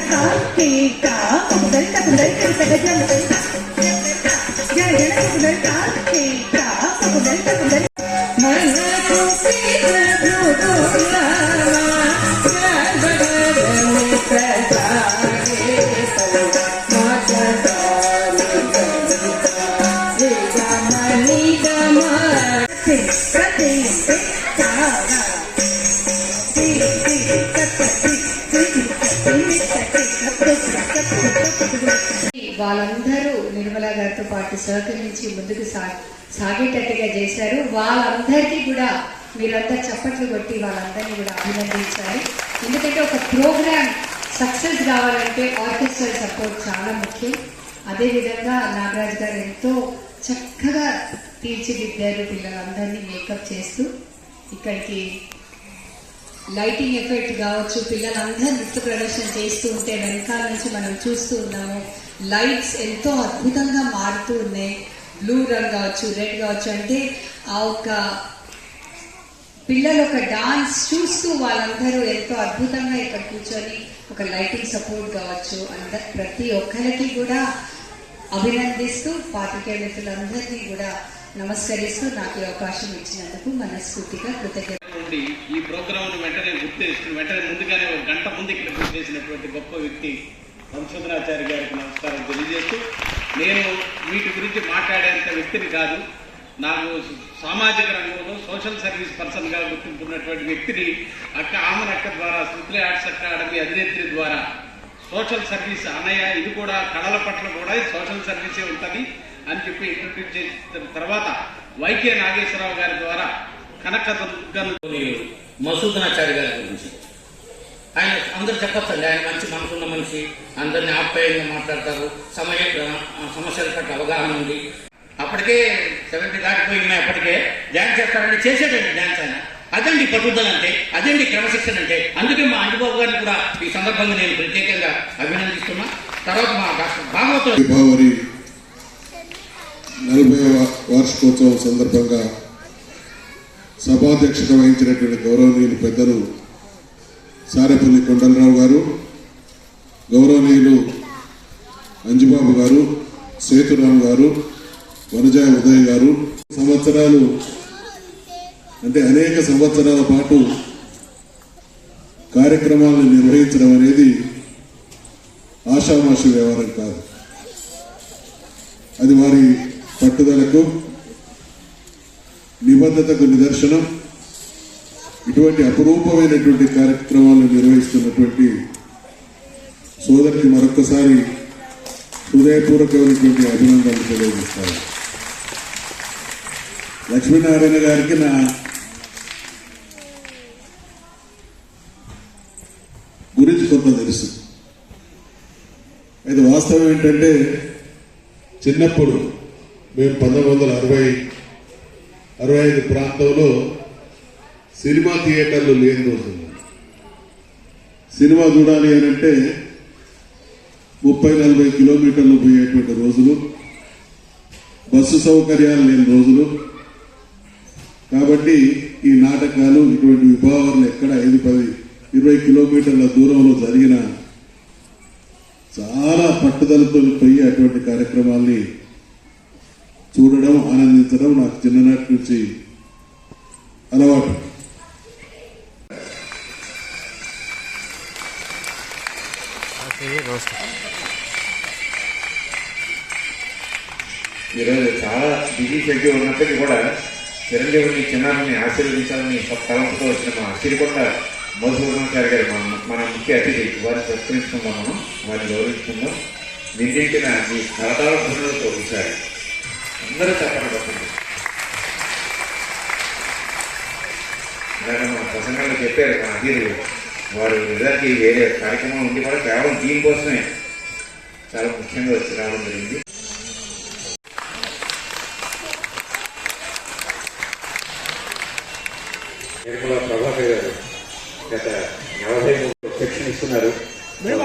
జగదంత జన జన పునర్క కేక కుదరిత గారితో పాటు సహకరించి ముందుకు సా సాగేటట్టుగా చేశారు. వాళ్ళందరికీ కూడా మీరంతా చప్పట్లు కొట్టి వాళ్ళందరినీ కూడా అభినందించాలి. ఎందుకంటే ఒక ప్రోగ్రామ్ సక్సెస్ కావాలంటే ఆర్కెస్ట్రల్ సపోర్ట్ చాలా ముఖ్యం. అదేవిధంగా నాగరాజ్ గారు ఎంతో చక్కగా తీర్చిదిద్దారు పిల్లలందరినీ మేకప్ చేస్తూ. ఇక్కడికి లైటింగ్ ఎఫెక్ట్ కావచ్చు పిల్లలందరూ నృత్య ప్రదర్శన చేస్తూ ఉంటే వెనకాల నుంచి మనం చూస్తూ ఉన్నాము లైట్స్ ఎంతో అద్భుతంగా మారుతూ ఉన్నాయి. బ్లూ రంగ్ కావచ్చు రెడ్ కావచ్చు అంటే ఆ ఒక పిల్లలు ఒక డాన్స్ చూస్తూ వాళ్ళందరూ ఎంతో అద్భుతంగా ఇక్కడ కూర్చొని ఒక లైటింగ్ సపోర్ట్ కావచ్చు. అంద ప్రతి ఒక్కరికి కూడా అభినందిస్తూ పాత్రికేయ మిత్రులందరినీ కూడా నమస్కరిస్తూ నాకు ఈ అవకాశం ఇచ్చినందుకు మనస్ఫూర్తిగా కృతజ్ఞత నుండి ఈ ప్రోగ్రామ్ వెంటనే గుర్తు వెంటనే ముందుగానే ఒక గంట ముందు ఇక్కడ గుర్తు చేసినటువంటి గొప్ప వ్యక్తి వంశోధనాచారి గారికి నమస్కారం తెలియజేస్తూ నేను వీటి గురించి మాట్లాడేంత వ్యక్తిని కాదు నాకు సామాజిక రంగంలో సోషల్ సర్వీస్ పర్సన్గా గుర్తింపున్నటువంటి వ్యక్తిని అక్క ఆమెన్ అక్క ద్వారా శృతులే ఆర్ట్స్ అకాడమీ అధినేత్రి ద్వారా సోషల్ సర్వీస్ అన్నయ్య ఇది కూడా కళల పట్ల కూడా సోషల్ సర్వీసే ఉంటుంది. అని చెప్పి ఇంట్రడ్యూస్ చేసిన తర్వాత వైకే నాగేశ్వరరావు గారి ద్వారా కనకదుర్గను మసూదనాచారి గారి గురించి. ఆయన అందరు చెప్పచ్చండి. ఆయన మంచి మనసున్న మనిషి. అందరిని ఆప్యాయంగా మాట్లాడతారు. సమయ ఆ, సమస్యల పట్ల అవగాహన ఉంది. అప్పటికే సెవెంటీ దాటిపోయినా అప్పటికే డ్యాన్స్ చేస్తారంటే చేసేటండి డ్యాన్స్ ఆయన. అదండి పట్టుదల అంటే అదండి క్రమశిక్షణ అంటే అందుకే మా అంజబాబు గారిని కూడా ఈ సందర్భంగా నేను ప్రత్యేకంగా అభినందిస్తున్నా. తర్వాత మా డాక్టర్ భాగవతం నలభై వార్షికోత్సవం సందర్భంగా సభాధ్యక్షత వహించినటువంటి గౌరవనీయులు పెద్దలు సారేపల్లి కొండలరావు గారు గౌరవనీయులు అంజుబాబు గారు సేతురామ్ గారు వనజాయ ఉదయ్ గారు. సంవత్సరాలు అంటే అనేక సంవత్సరాల పాటు కార్యక్రమాలను నిర్వహించడం అనేది ఆషామాషి వ్యవహారం కాదు. అది వారి పట్టుదలకు నిబద్ధతకు నిదర్శనం ఇటువంటి అపురూపమైనటువంటి కార్యక్రమాలు నిర్వహిస్తున్నటువంటి సోదరికి మరొకసారి హృదయపూర్వకమైనటువంటి అభినందనలు తెలియజేస్తాను. లక్ష్మీనారాయణ గారికి నా గురించి కొంత తెలుసు. అయితే వాస్తవం ఏంటంటే చిన్నప్పుడు మేము పంతొమ్మిది వందల అరవై అరవై ఐదు ప్రాంతంలో సినిమా థియేటర్లు లేని రోజులు. సినిమా చూడాలి అని అంటే ముప్పై నలభై కిలోమీటర్లు పోయేటువంటి రోజులు బస్సు సౌకర్యాలు లేని రోజులు. కాబట్టి ఈ నాటకాలు ఇటువంటి విభావాలు ఎక్కడ ఐదు పది ఇరవై కిలోమీటర్ల దూరంలో జరిగిన చాలా పట్టుదలతో పోయి అటువంటి కార్యక్రమాల్ని చూడడం ఆనందించడం నాకు చిన్ననాటి నుంచి అలవాటు. ఈరోజు చాలా బిజీ షెడ్యూల్ ఉన్నప్పటికీ కూడా చిరంజీవిని చిన్నారిని ఆశీర్వదించాలని తలంపుతో వచ్చిన మా సిరికొండ మధుసూదనాచారి గారు మన మన ముఖ్య అతిథి వారిని సత్కరించుకుందాం మనం వారిని గౌరవించుకుందాం నిండించిన మీ కరతాళ ఒకసారి అందరూ చెప్పండి పడుతుంది ఇందాక ప్రసంగంలో చెప్పారు మా అతిథులు. వారు నిజానికి వేరే కార్యక్రమం ఉండి కూడా కేవలం దీనికోసమే చాలా ముఖ్యంగా వచ్చి రావడం జరిగింది. నిర్మలా ప్రభాకర్ గారు గత నలభై మూడు శిక్షణ ఇస్తున్నారు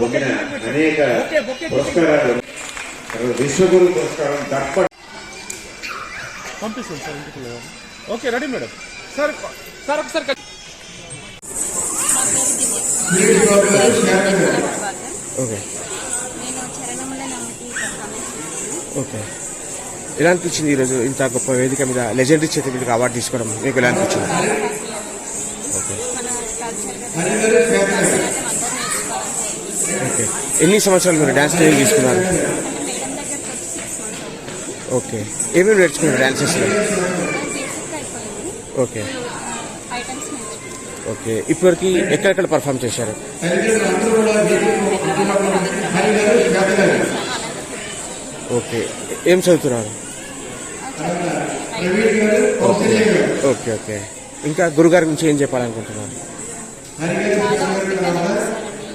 పొందిన అనేక పురస్కారాలు. విశ్వగురు పురస్కారం దర్ప పంపిస్తాను సార్ ఇంటికి okay ready madam. Sir sir ఒకసారి ఓకే. ఓకే. ఎలా అనిపించింది ఈరోజు ఇంత గొప్ప వేదిక మీద లెజెండరీ చేతి మీదకి అవార్డు తీసుకోవడం? మీకు ఎలా అనిపించింది ఓకే. ఎన్ని సంవత్సరాలు మీరు డ్యాన్స్ ట్రైనింగ్ తీసుకున్నారు? ఓకే ఏమేమి నేర్చుకున్నారు అయిపోయింది ఓకే ఓకే ఇప్పటివరకు ఎక్కడెక్కడ పర్ఫామ్ చేశారు? ఓకే ఏం చదువుతున్నారు? ఓకే ఓకే ఓకే ఇంకా గురుగారి నుంచి ఏం చెప్పాలనుకుంటున్నారు? చాలా ఓపికగా చేశారండి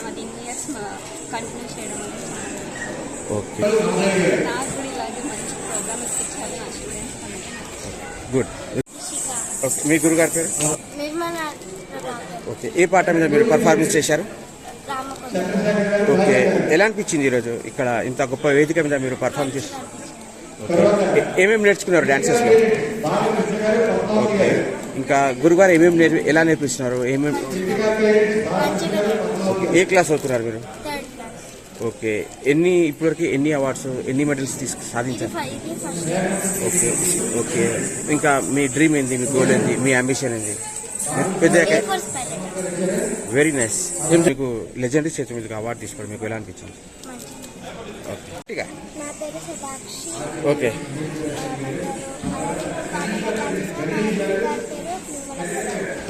అది ఇన్ని ఇయర్స్ కంటిన్యూ చేయడం అనేది ఓకే నాకు కూడా ఇలాగే మంచి ప్రోగ్రామ్ ఇప్పించాలి నా స్టూడెంట్స్ అందరికీ గుడ్ ఓకే మీ గురుగారి పేరు? ఓకే ఏ పాట మీద మీరు పర్ఫార్మెన్స్ చేశారు? ఓకే ఎలా అనిపించింది ఈరోజు ఇక్కడ ఇంత గొప్ప వేదిక మీద మీరు పర్ఫార్మ్ చేసి? ఏమేమి నేర్చుకున్నారు డాన్సెస్లో ఓకే ఇంకా గురుగారు ఏమేమి నేర్పి ఎలా నేర్పిస్తున్నారు? ఏమేమి ఏ క్లాస్ అవుతున్నారు మీరు? ఓకే. ఎన్ని ఇప్పటివరకు ఎన్ని అవార్డ్స్ ఎన్ని మెడల్స్ తీసుకు సాధించారు? ఓకే. ఓకే. ఇంకా మీ డ్రీమ్ ఏంది? మీ గోల్ ఏంది? మీ అంబిషన్ ఏంది? పెద్ద వెరీ నైస్ మీకు లెజెండరీ చేతి మీదకి అవార్డు తీసుకోవడం మీకు ఎలా అనిపించింది? ఓకే.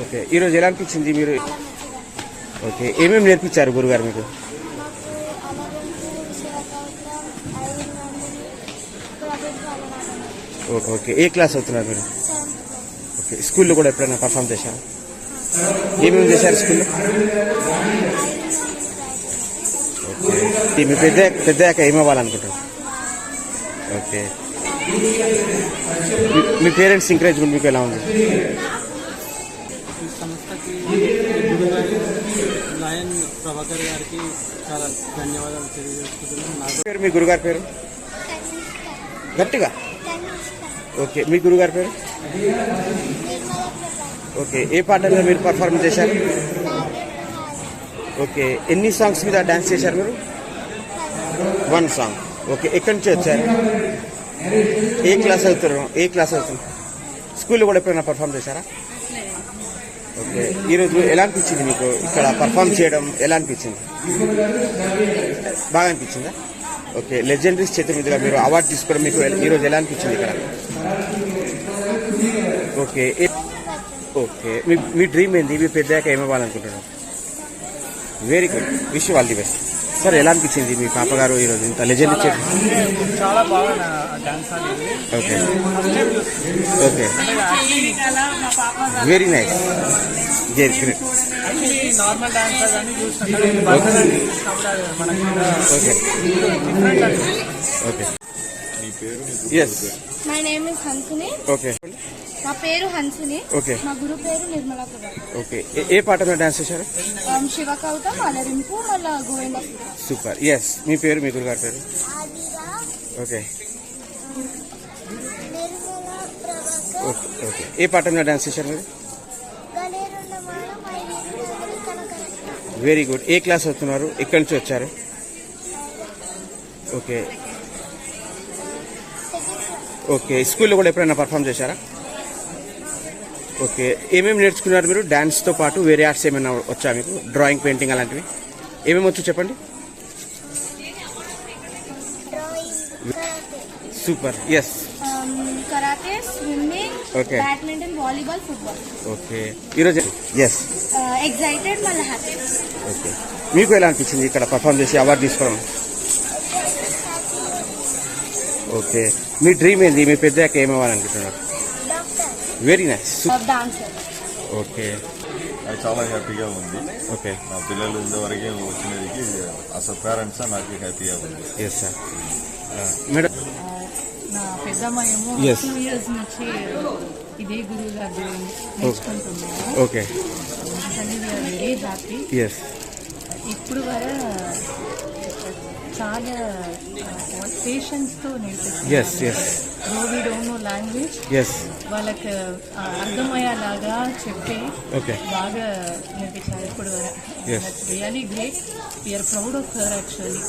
ఓకే. ఈరోజు ఎలా అనిపించింది మీరు? ఓకే. ఏమేమి నేర్పించారు గురుగారు మీకు? Okay okay. ఏ క్లాస్ అవుతున్నారు మీరు? ఓకే. స్కూల్లో కూడా ఎప్పుడైనా పర్ఫామ్ చేశారు? ఏమేమి చేశారు స్కూల్లో? ఓకే. మీ పెద్ద పెద్దయాక ఏమవ్వాలనుకుంటారు ఓకే. మీ- మీ పేరెంట్స్ ఎంకరేజ్మెంట్ మీకు ఎలా ఉంది? లయన్ ప్రభాకర్ గారికి చాలా ధన్యవాదాలు తెలియజేసుకుంటున్నాను. మీ గురుగారి పేరు? గట్టిగా? ఓకే మీ గురుగారి పేరు? ఓకే ఏ పాటల్లో మీరు పర్ఫార్మ్ చేశారు? ఓకే ఎన్ని సాంగ్స్ మీద డాన్స్ చేశారు మీరు? వన్ సాంగ్ ఓకే ఎక్కడి నుంచి వచ్చారు? ఏ క్లాస్ అవుతారు ఏ క్లాస్ అవుతుంది స్కూల్లో కూడా ఎప్పుడైనా పర్ఫామ్ చేశారా? ఓకే ఈరోజు ఎలా అనిపించింది మీకు ఇక్కడ పర్ఫామ్ చేయడం? ఎలా అనిపించింది? బాగా అనిపించిందా? ఓకే లెజెండరీస్ చేతి మీదుగా మీరు అవార్డు తీసుకోవడం మీకు ఈరోజు ఎలా అనిపించింది ఇక్కడ? ఓకే ఓకే మీ మీ డ్రీమ్ ఏంది? మీ పెద్దాక ఏమవ్వాలనుకుంటున్నారు very good wish all the best sir ఎలా అనిపించింది మీ పాప గారు ఈరోజు? ఇంత లెజెండ్ చేతి చాలా బాగా dance okay. Okay. Very nice very great actually normal dance కానీ okay. Okay. Yes my name is Hansini okay నా పేరు హన్సిని. ఓకే. మా గురు పేరు నిర్మలా ప్రభా ఓకే. ఏ- ఏ పాట మీద డాన్స్ చేశారు? శివ కవిత మలరింపు మళ్ళా గోవింద. సూపర్. ఎస్ మీ పేరు మీ గురుగారి పేరు? ఓకే. Okay okay. ఏ పాట మీద డాన్స్ చేశారు మీరు? వెరీ గుడ్ ఏ క్లాస్ అవుతున్నారు ఎక్కడి నుంచి వచ్చారు? ఓకే. ఓకే. స్కూల్లో కూడా ఎప్పుడైనా పర్ఫామ్ చేశారా? ఓకే. ఏమేమి నేర్చుకున్నారు మీరు? డాన్స్తో పాటు వేరే ఆర్ట్స్ ఏమైనా వచ్చా మీకు? డ్రాయింగ్ పెయింటింగ్ అలాంటివి? ఏమేమి వచ్చు చెప్పండి? Super yes karate swimming Okay. Badminton volleyball football okay ఈరోజు ఎస్ ఎగ్జైటెడ్ మళ్ళీ హ్యాపీ ఓకే మీకు ఎలా అనిపించింది ఇక్కడ పర్ఫామ్ చేసి అవార్డు తీసుకోవడం? ఓకే మీ డ్రీమ్ ఏంది? మీ పెద్దాక ఏమవ్వాలనుకుంటున్నారు? వెరీ నైస్ డాన్సర్ ఓకే నాకు చాలా హ్యాపీగా ఉంది. ఓకే నా పిల్లలు ఇంతవరకే వచ్చినదికి అసలు పేరెంట్స్ నాకు హ్యాపీగా ఉంది. ఎస్ సార్ మేడం నా పెద్దమ్మ ఏమో Yes. టూ ఇయర్స్ నుంచి ఇదే గురువు గారి నేర్చుకుంటున్నాను ఓకే వెరీ హ్యాపీ ఇప్పుడు వరకు చాలా పేషెన్స్తో నేర్పిస్తారు. Yes, yes. Though we don't know language వాళ్ళకి అర్థమయ్యేలాగా చెప్పి. బాగా నేర్పించారు ఇప్పుడు. Really great we are proud of her actually